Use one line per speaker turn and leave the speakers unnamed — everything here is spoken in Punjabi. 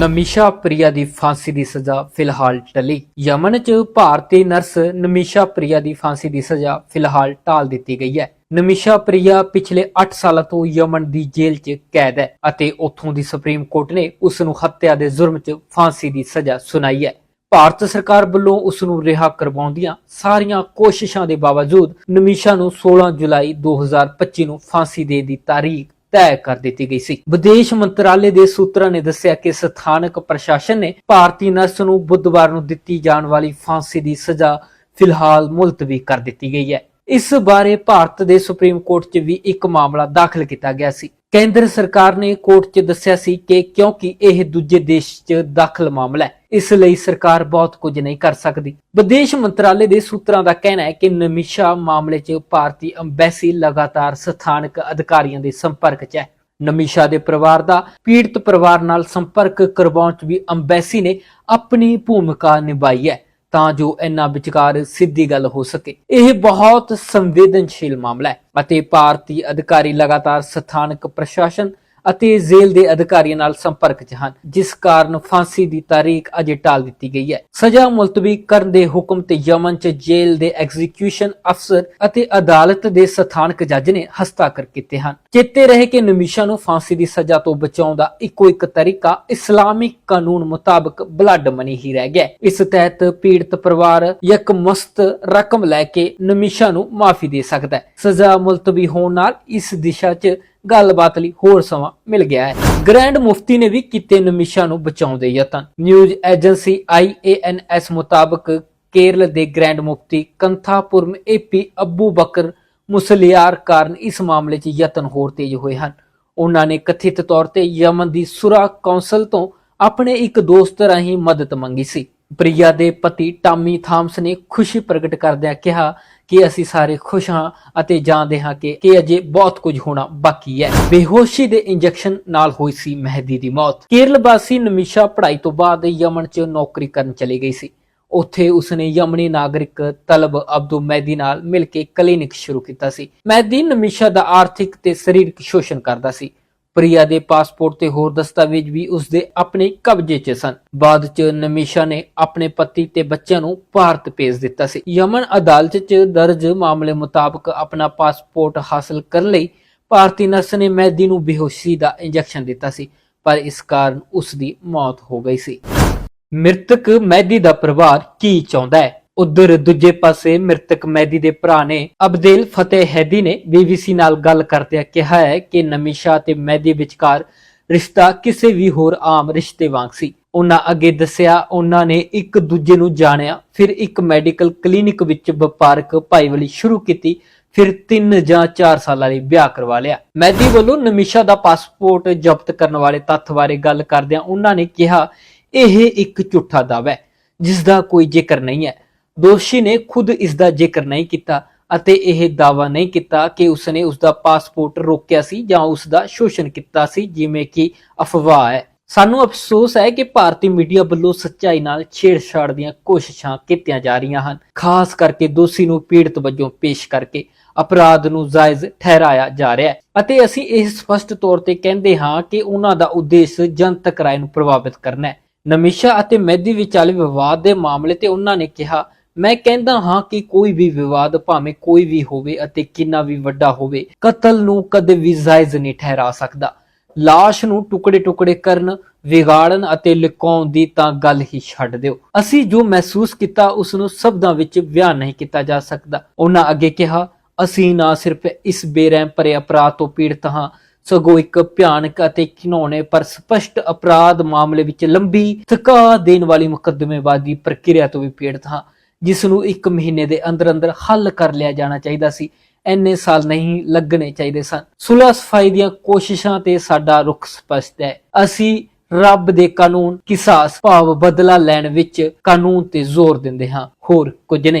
ਨਮਿਸ਼ਾ ਪ੍ਰਿਆ ਦੀ ਫਾਂਸੀ ਦੀ ਸਜ਼ਾ ਫਿਲਹਾਲ ਟਲੀ। ਯਮਨ 'ਚ ਭਾਰਤੀ ਨਰਸ ਨਮਿਸ਼ਾ ਪ੍ਰਿਆ ਦੀ ਫਾਂਸੀ ਦੀ ਸਜ਼ਾ ਫਿਲਹਾਲ ਟਾਲ ਦਿੱਤੀ ਗਈ ਹੈ। ਨਮਿਸ਼ਾ ਪ੍ਰਿਆ ਪਿਛਲੇ 8 ਸਾਲਾਂ ਤੋਂ ਯਮਨ ਦੀ ਜੇਲ੍ਹ 'ਚ ਕੈਦ ਹੈ ਅਤੇ ਉੱਥੋਂ ਦੀ ਸੁਪਰੀਮ ਕੋਰਟ ਨੇ ਉਸ ਨੂੰ ਹੱਤਿਆ ਦੇ ਜੁਰਮ 'ਚ ਫਾਂਸੀ ਦੀ ਸਜ਼ਾ ਸੁਣਾਈ ਹੈ। ਭਾਰਤ ਸਰਕਾਰ ਵੱਲੋਂ ਉਸ ਨੂੰ ਰਿਹਾ ਕਰਵਾਉਣ ਦੀਆਂ ਸਾਰੀਆਂ ਕੋਸ਼ਿਸ਼ਾਂ ਦੇ ਬਾਵਜੂਦ ਨਮਿਸ਼ਾ ਨੂੰ 16 ਜੁਲਾਈ 2025 ਨੂੰ ਫਾਂਸੀ ਦੇ ਦੀ ਤਾਰੀਖ। ਤੈਅ ਕਰ ਦਿੱਤੀ ਗਈ ਸੀ। ਵਿਦੇਸ਼ ਮੰਤਰਾਲੇ ਦੇ ਸੂਤਰਾਂ ਨੇ ਦੱਸਿਆ ਕਿ ਸਥਾਨਕ ਪ੍ਰਸ਼ਾਸਨ ਨੇ ਭਾਰਤੀ ਨਰਸ ਨੂੰ ਬੁੱਧਵਾਰ ਨੂੰ ਦਿੱਤੀ ਜਾਣ ਵਾਲੀ ਫਾਂਸੀ ਦੀ ਸਜ਼ਾ ਫਿਲਹਾਲ ਮੁਲਤਵੀ ਕਰ ਦਿੱਤੀ ਗਈ ਹੈ। ਇਸ ਬਾਰੇ ਭਾਰਤ ਦੇ ਸੁਪਰੀਮ ਕੋਰਟ 'ਚ ਵੀ ਇੱਕ ਮਾਮਲਾ ਦਾਖਲ ਕੀਤਾ ਗਿਆ ਸੀ। ਕੇਂਦਰ ਸਰਕਾਰ ਨੇ ਕੋਰਟ 'ਚ ਦੱਸਿਆ ਸੀ ਕਿ ਕਿਉਂਕਿ ਇਹ ਦੂਜੇ ਦੇਸ਼ 'ਚ ਦਾਖਲ ਮਾਮਲਾ ਹੈ, ਇਸ ਲਈ ਸਰਕਾਰ ਬਹੁਤ ਕੁਝ ਨਹੀਂ ਕਰ ਸਕਦੀ। ਵਿਦੇਸ਼ ਮੰਤਰਾਲੇ ਦੇ ਸੂਤਰਾਂ ਦਾ ਕਹਿਣਾ ਹੈ ਕਿ ਨਮਿਸ਼ਾ ਮਾਮਲੇ 'ਚ ਭਾਰਤੀ ਅੰਬੈਸੀ ਲਗਾਤਾਰ ਸਥਾਨਕ ਅਧਿਕਾਰੀਆਂ ਦੇ ਸੰਪਰਕ 'ਚ ਹੈ। ਨਮਿਸ਼ਾ ਦੇ ਪਰਿਵਾਰ ਦਾ ਪੀੜਤ ਪਰਿਵਾਰ ਨਾਲ ਸੰਪਰਕ ਕਰਵਾਉਣ 'ਚ ਵੀ ਅੰਬੈਸੀ ਨੇ ਆਪਣੀ ਭੂਮਿਕਾ ਨਿਭਾਈ ਹੈ। ਤਾਂ ਜੋ ਇਹਨਾਂ ਵਿਚਕਾਰ ਸਿੱਧੀ ਗੱਲ ਹੋ ਸਕੇ। ਇਹ ਬਹੁਤ ਸੰਵੇਦਨਸ਼ੀਲ ਮਾਮਲਾ ਹੈ ਅਤੇ ਭਾਰਤੀ ਅਧਿਕਾਰੀ ਲਗਾਤਾਰ ਸਥਾਨਕ ਪ੍ਰਸ਼ਾਸਨ ਅਤੇ ਜੇਲ੍ਹ ਦੇ ਅਧਿਕਾਰੀਆਂ ਨਾਲ ਸੰਪਰਕ 'ਚ ਹਨ, ਜਿਸ ਕਾਰਨ ਫਾਂਸੀ ਦੀ ਤਾਰੀਖ ਅਜੇ ਟਾਲ ਦਿੱਤੀ ਗਈ ਹੈ। ਸਜ਼ਾ ਮੁਲਤਵੀ ਕਰਨ ਦੇ ਹੁਕਮ ਤੇ ਯਮਨ 'ਚ ਜੇਲ੍ਹ ਦੇ ਐਗਜ਼ੀਕਿਊਸ਼ਨ ਅਫਸਰ ਅਤੇ ਅਦਾਲਤ ਦੇ ਸਥਾਨਕ ਜੱਜ ਨੇ ਹਸਤਾਖਰ ਕੀਤੇ ਹਨ। ਚੇਤੇ ਰਹੇ ਕਿ ਨਮਿਸ਼ਾ ਨੂੰ ਫਾਂਸੀ ਦੀ ਸਜ਼ਾ ਤੋਂ ਬਚਾਉਣ ਦਾ ਇੱਕੋ ਇੱਕ ਤਰੀਕਾ ਇਸਲਾਮਿਕ ਕਾਨੂੰਨ ਮੁਤਾਬਕ ਬਲੱਡ ਮਨੀ ਹੀ ਰਹਿ ਗਿਆ ਇਸ ਤਹਿਤ ਪੀੜਤ ਪਰਿਵਾਰ ਇੱਕ ਮਸਤ ਰਕਮ ਲੈ ਕੇ ਨਮਿਸ਼ਾ ਨੂੰ ਮਾਫੀ ਦੇ ਸਕਦਾ ਹੈ। ਸਜ਼ਾ ਮੁਲਤਵੀ ਹੋਣ ਨਾਲ ਇਸ ਦਿਸ਼ਾ 'ਚ ਗੱਲਬਾਤ ਲਈ ਹੋਰ ਸਮਾਂ ਮਿਲ ਗਿਆ ਹੈ। ਗ੍ਰੈਂਡ ਮੁਫਤੀ ਨੇ ਵੀ ਕੀਤੇ ਨਮਿਸ਼ਾ ਨੂੰ ਬਚਾਉਣ ਦੇ ਯਤਨ। ਨਿਊਜ਼ ਏਜੰਸੀ ਆਈਏਐਨਐਸ ਮੁਤਾਬਕ ਕੇਰਲ ਦੇ ਗ੍ਰੈਂਡ ਮੁਫਤੀ ਕੰਥਾਪੁਰਮ ਏਪੀ ਅਬੂ ਬਕਰ ਮੁਸਲਿਆਰ ਕਾਰਨ ਇਸ ਮਾਮਲੇ 'ਚ ਯਤਨ ਹੋਰ ਤੇਜ਼ ਹੋਏ ਹਨ। ਉਹਨਾਂ ਨੇ ਕਥਿਤ ਤੌਰ ਤੇ ਯਮਨ ਦੀ ਸੁਰਾ ਕੌਂਸਲ ਤੋਂ ਆਪਣੇ ਇੱਕ ਦੋਸਤ ਰਾਹੀਂ ਮਦਦ ਮੰਗੀ ਸੀ। ਪ੍ਰਿਆ ਦੇ ਪਤੀ ਟਾਮੀ ਥਾਮਸ ਨੇ ਖੁਸ਼ੀ ਪ੍ਰਗਟ ਕਰਦਿਆਂ ਕਿਹਾ ਕਿ ਅਸੀਂ ਸਾਰੇ ਖੁਸ਼ ਹਾਂ ਅਤੇ ਜਾਣਦੇ ਹਾਂ ਕਿ ਕਿ ਅਜੇ ਬਹੁਤ ਕੁਝ ਹੋਣਾ ਬਾਕੀ ਹੈ। ਬੇਹੋਸ਼ੀ ਦੇ ਇੰਜੈਕਸ਼ਨ ਨਾਲ ਹੋਈ ਸੀ ਮਹਿਦੀ ਦੀ ਮੌਤ। ਕੇਰਲ ਵਾਸੀ ਨਮਿਸ਼ਾ ਪੜ੍ਹਾਈ ਤੋਂ ਬਾਅਦ ਯਮਨ 'ਚ ਨੌਕਰੀ ਕਰਨ ਚਲੀ ਗਈ ਸੀ। ਉੱਥੇ ਉਸਨੇ ਯਮਨੀ ਨਾਗਰਿਕ ਤਲਬ ਅਬਦੂ ਮਹਿਦੀ ਨਾਲ ਮਿਲ ਕੇ ਕਲੀਨਿਕ ਸ਼ੁਰੂ ਕੀਤਾ ਸੀ। ਮਹਿਦੀ ਨਮਿਸ਼ਾ ਦਾ ਆਰਥਿਕ ਤੇ ਸਰੀਰਕ ਸ਼ੋਸ਼ਣ ਕਰਦਾ ਸੀ। ਪ੍ਰਿਆ ਦੇ ਪਾਸਪੋਰਟ ਤੇ ਹੋਰ ਦਸਤਾਵੇਜ਼ ਵੀ ਉਸਦੇ ਆਪਣੇ ਕਬਜ਼ੇ 'ਚ ਸਨ। ਬਾਅਦ 'ਚ ਨਮਿਸ਼ਾ ਨੇ ਆਪਣੇ ਪਤੀ ਤੇ ਬੱਚਿਆਂ ਨੂੰ ਭਾਰਤ ਭੇਜ ਦਿੱਤਾ ਸੀ। ਯਮਨ ਅਦਾਲਤ 'ਚ ਦਰਜ ਮਾਮਲੇ ਮੁਤਾਬਕ ਆਪਣਾ ਪਾਸਪੋਰਟ ਹਾਸਲ ਕਰਨ ਲਈ ਭਾਰਤੀ ਨਰਸ ਨੇ ਮਹਿਦੀ ਨੂੰ ਬੇਹੋਸ਼ੀ ਦਾ ਇੰਜੈਕਸ਼ਨ ਦਿੱਤਾ ਸੀ, ਪਰ ਇਸ ਕਾਰਨ ਉਸ ਦੀ ਮੌਤ ਹੋ ਗਈ ਸੀ। ਮ੍ਰਿਤਕ ਮਹਿਦੀ ਦਾ ਪਰਿਵਾਰ ਕੀ ਚਾਹੁੰਦਾ ਹੈ? ਉਧਰ ਦੂਜੇ ਪਾਸੇ ਮ੍ਰਿਤਕ ਮੈਦੀ ਦੇ ਭਰਾ ਨੇ ਅਬਦੇਲ ਫਤਿਹ ਹੈਦੀ ਨੇ ਬੀਬੀਸੀ ਨਾਲ ਗੱਲ ਕਰਦਿਆਂ ਕਿਹਾ ਹੈ ਕਿ ਨਮਿਸ਼ਾ ਤੇ ਮੈਦੀ ਵਿਚਕਾਰ ਰਿਸ਼ਤਾ ਕਿਸੇ ਵੀ ਹੋਰ ਆਮ ਰਿਸ਼ਤੇ ਵਾਂਗ ਸੀ। ਉਹਨਾਂ ਅੱਗੇ ਦੱਸਿਆ, ਉਹਨਾਂ ਨੇ ਇੱਕ ਦੂਜੇ ਨੂੰ ਜਾਣਿਆ, ਫਿਰ ਇੱਕ ਮੈਡੀਕਲ ਕਲੀਨਿਕ ਵਿੱਚ ਵਪਾਰਕ ਭਾਈਵਾਲੀ ਸ਼ੁਰੂ ਕੀਤੀ, ਫਿਰ 3 ਜਾਂ 4 ਸਾਲਾਂ ਲਈ ਵਿਆਹ ਕਰਵਾ ਲਿਆ। ਮੈਦੀ ਵੱਲੋਂ ਨਮਿਸ਼ਾ ਦਾ ਪਾਸਪੋਰਟ ਜ਼ਬਤ ਕਰਨ ਵਾਲੇ ਤੱਥ ਬਾਰੇ ਗੱਲ ਕਰਦਿਆਂ ਉਹਨਾਂ ਨੇ ਕਿਹਾ, ਇਹ ਇੱਕ ਝੂਠਾ ਦਾਅਵਾ ਹੈ ਜਿਸ ਦਾ ਕੋਈ ਜ਼ਿਕਰ ਨਹੀਂ ਹੈ। ਦੋਸ਼ੀ ਨੇ ਖੁਦ ਇਸ ਦਾ ਜ਼ਿਕਰ ਨਹੀਂ ਕੀਤਾ ਅਤੇ ਇਹ ਦਾਅਵਾ ਨਹੀਂ ਕੀਤਾ ਕਿ ਉਸਨੇ ਉਸ ਦਾ ਪਾਸਪੋਰਟ ਰੋਕਿਆ ਸੀ ਜਾਂ ਉਸ ਦਾ ਸ਼ੋਸ਼ਣ ਕੀਤਾ ਸੀ, ਜਿਵੇਂ ਕਿ ਅਫਵਾਹ ਹੈ। ਸਾਨੂੰ ਅਫਸੋਸ ਹੈ ਕਿ ਭਾਰਤੀ ਮੀਡੀਆ ਵੱਲੋਂ ਸੱਚਾਈ ਨਾਲ ਛੇੜਛਾੜ ਦੀਆਂ ਕੋਸ਼ਿਸ਼ਾਂ ਕੀਤੀਆਂ ਜਾ ਰਹੀਆਂ ਹਨ, ਖਾਸ ਕਰਕੇ ਦੋਸ਼ੀ ਨੂੰ ਪੀੜਤ ਵਜੋਂ ਪੇਸ਼ ਕਰਕੇ ਅਪਰਾਧ ਨੂੰ ਜਾਇਜ਼ ਠਹਿਰਾਇਆ ਜਾ ਰਿਹਾ ਹੈ। ਅਤੇ ਅਸੀਂ ਇਹ ਸਪਸ਼ਟ ਤੌਰ ਤੇ ਕਹਿੰਦੇ ਹਾਂ ਕਿ ਉਹਨਾਂ ਦਾ ਉਦੇਸ਼ ਜਨਤਕ ਰਾਏ ਨੂੰ ਪ੍ਰਭਾਵਿਤ ਕਰਨਾ ਹੈ। ਨਮਿਸ਼ਾ ਅਤੇ ਮਹਿਦੀ ਵਿਚਾਲੇ ਵਿਵਾਦ ਦੇ ਮਾਮਲੇ ਤੇ ਉਹਨਾਂ ਨੇ ਕਿਹਾ ਮੈਂ ਕਹਿੰਦਾ ਹਾਂ ਕਿ ਕੋਈ ਵੀ ਵਿਵਾਦ ਭਾਵੇਂ ਕੋਈ ਵੀ ਹੋਵੇ ਅਤੇ ਕਿੰਨਾ ਵੀ ਵੱਡਾ ਹੋਵੇ, ਕਤਲ ਨੂੰ ਕਦੇ ਵੀ ਜਾਇਜ਼ ਨਹੀਂ ਠਹਿਰਾ ਸਕਦਾ। ਲਾਸ਼ ਨੂੰ ਟੁਕੜੇ-ਟੁਕੜੇ ਕਰਨ, ਵਿਗਾੜਨ ਅਤੇ ਲੁਕਾਉਣ ਦੀ ਤਾਂ ਗੱਲ ਹੀ ਛੱਡ ਦਿਓ। ਅਸੀਂ ਜੋ ਮਹਿਸੂਸ ਕੀਤਾ ਉਸ ਨੂੰ ਸ਼ਬਦਾਂ ਵਿੱਚ ਬਿਆਨ ਨਹੀਂ ਕੀਤਾ ਜਾ ਸਕਦਾ। ਉਹਨਾਂ ਅੱਗੇ ਕਿਹਾ, ਅਸੀਂ ਨਾ ਸਿਰਫ ਇਸ ਬੇਰਹਿਮ ਭਰੇ ਅਪਰਾਧ ਤੋਂ ਪੀੜਤ ਹਾਂ। ਸਗੋਂ ਇੱਕ ਭਿਆਨਕ ਅਤੇ ਘਿਨੌਣੇ ਪਰ ਸਪਸ਼ਟ ਅਪਰਾਧ ਮਾਮਲੇ ਵਿੱਚ ਲੰਬੀ ਥਕਾ ਦੇਣ ਵਾਲੀ ਮੁਕੱਦਮੇਵਾਦੀ ਪ੍ਰਕਿਰਿਆ ਤੋਂ ਵੀ ਪੀੜਤ ਹਾਂ। ਜਿਸ ਨੂੰ 1 ਮਹੀਨੇ ਦੇ ਅੰਦਰ ਅੰਦਰ ਹੱਲ ਕਰ ਲਿਆ ਜਾਣਾ ਚਾਹੀਦਾ ਸੀ। ਐਨੇ ਸਾਲ ਨਹੀਂ ਲੱਗਣੇ ਚਾਹੀਦੇ ਸਨ। ਸੁਲਹ ਸਫ਼ਾਈ ਦੀਆਂ ਕੋਸ਼ਿਸ਼ਾਂ ਤੇ ਸਾਡਾ ਰੁਖ ਸਪਸ਼ਟ ਹੈ। ਅਸੀਂ ਰੱਬ ਦੇ ਕਾਨੂੰਨ, ਕਿਸਾਸ, ਭਾਵ ਬਦਲਾ ਲੈਣ ਵਿੱਚ ਕਾਨੂੰਨ ਤੇ ਜ਼ੋਰ ਦਿੰਦੇ ਹਾਂ। ਹੋਰ ਕੁਝ ਨਹੀਂ।